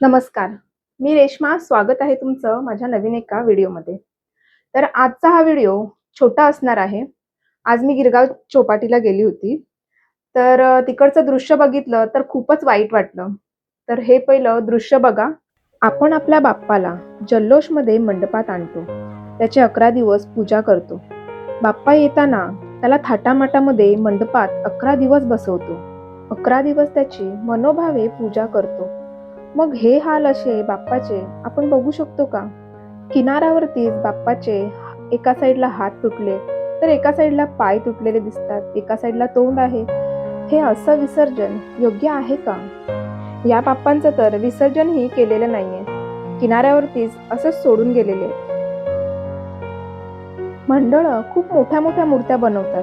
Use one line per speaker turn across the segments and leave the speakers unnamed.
नमस्कार. मी रेश्मा स्वागत आहे तुमचं माझ्या नवीन एका व्हिडिओमध्ये. तर आजचा हा व्हिडिओ छोटा असणार आहे. आज मी गिरगाव चौपाटीला गेली होती. तर तिकडचं दृश्य बघितलं तर खूपच वाईट वाटलं. तर हे पहिलं दृश्य बघा. आपण आपल्या बाप्पाला जल्लोषमध्ये मंडपात आणतो. त्याचे अकरा दिवस पूजा करतो. बाप्पा येताना त्याला थाटामाटामध्ये मंडपात अकरा दिवस बसवतो. अकरा दिवस त्याची मनोभावे पूजा करतो. मग हे हाल असे बाप्पाचे आपण बघू शकतो का? किनाऱ्यावरतीच बाप्पाचे एका साईडला हात तुटले तर एका साईडला पाय तुटलेले दिसतात एका साईडला तोंड आहे. हे असं विसर्जन योग्य आहे का? या बाप्पांचं तर विसर्जनही केलेलं नाहीये. किनाऱ्यावरतीच असंच सोडून गेलेले. मंडळं खूप मोठ्या मोठ्या मूर्त्या बनवतात.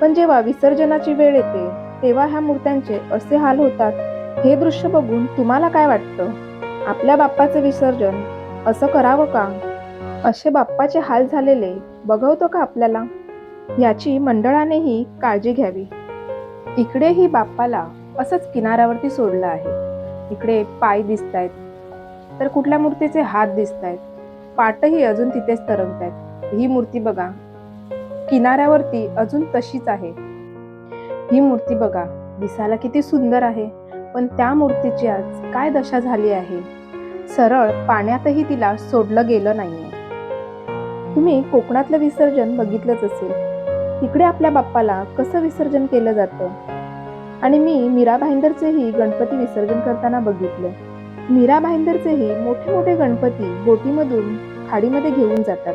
पण जेव्हा विसर्जनाची वेळ येते तेव्हा ह्या मूर्त्यांचे असे हाल होतात हे दृश्य बघून तुम्हाला काय वाटतं? आपल्या बाप्पाचं विसर्जन असं करावं का? असे बाप्पाचे हाल झालेले बघवतो का आपल्याला? याची मंडळानेही काळजी घ्यावी. इकडेही बाप्पाला असंच किनाऱ्यावरती सोडलं आहे. इकडे पाय दिसत आहेत तर कुठल्या मूर्तीचे हात दिसत आहेत पाटही अजून तिथेच तरंगत आहेत ही मूर्ती बघा. किनाऱ्यावरती अजून तशीच आहे. ही मूर्ती बघा. दिसायला किती सुंदर आहे. पण त्या मूर्तीची आज काय दशा झाली आहे? सरळ पाण्यातही तिला सोडलं गेलं नाहीये. तुम्ही कोकणातलं विसर्जन बघितलंच असेल. तिकडे आपल्या बाप्पाला कसं विसर्जन केलं जातं? आणि मी मीरा भाईंदरचेही गणपती विसर्जन करताना बघितलं. मीरा भाईंदरचेही मोठे मोठे गणपती बोटीमधून खाडीमध्ये घेऊन जातात.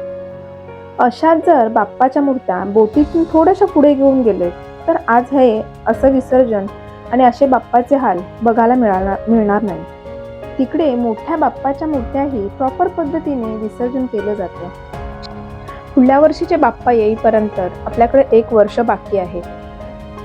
अशा जर बाप्पाच्या मूर्त्या बोटीतून थोड्याशा पुढे घेऊन गेले तर आज हे असं विसर्जन आणि असे बाप्पाचे हाल बघायला मिळणार मिळणार नाही. तिकडे मोठ्या बाप्पाच्या मूर्त्याही प्रॉपर पद्धतीने विसर्जन केलं जातं. पुढल्या वर्षीचे बाप्पा येईपर्यंत आपल्याकडे एक वर्ष बाकी आहे.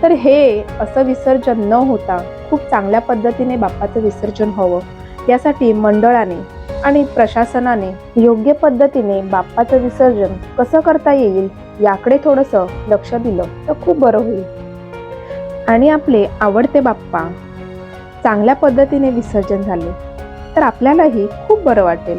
तर हे असं विसर्जन न होता खूप चांगल्या पद्धतीने बाप्पाचं विसर्जन हवं यासाठी मंडळाने आणि प्रशासनाने योग्य पद्धतीने बाप्पाचं विसर्जन कसं करता येईल याकडे थोडंसं लक्ष दिलं तर खूप बरं होईल. आणि आपले आवडते बाप्पा चांगल्या पद्धतीने विसर्जन झाले तर आपल्यालाही खूप बरं वाटेल.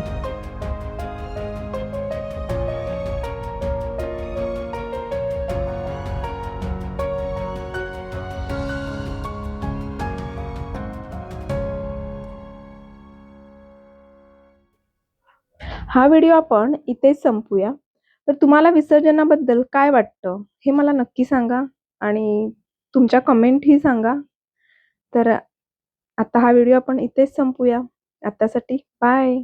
हा व्हिडिओ आपण इथेच संपूया. तर तुम्हाला विसर्जनाबद्दल काय वाटतं हे मला नक्की सांगा. आणि तुमच्या कमेंटही सांगा. तर आता हा व्हिडिओ आपण इथेच संपूया. आतासाठी बाय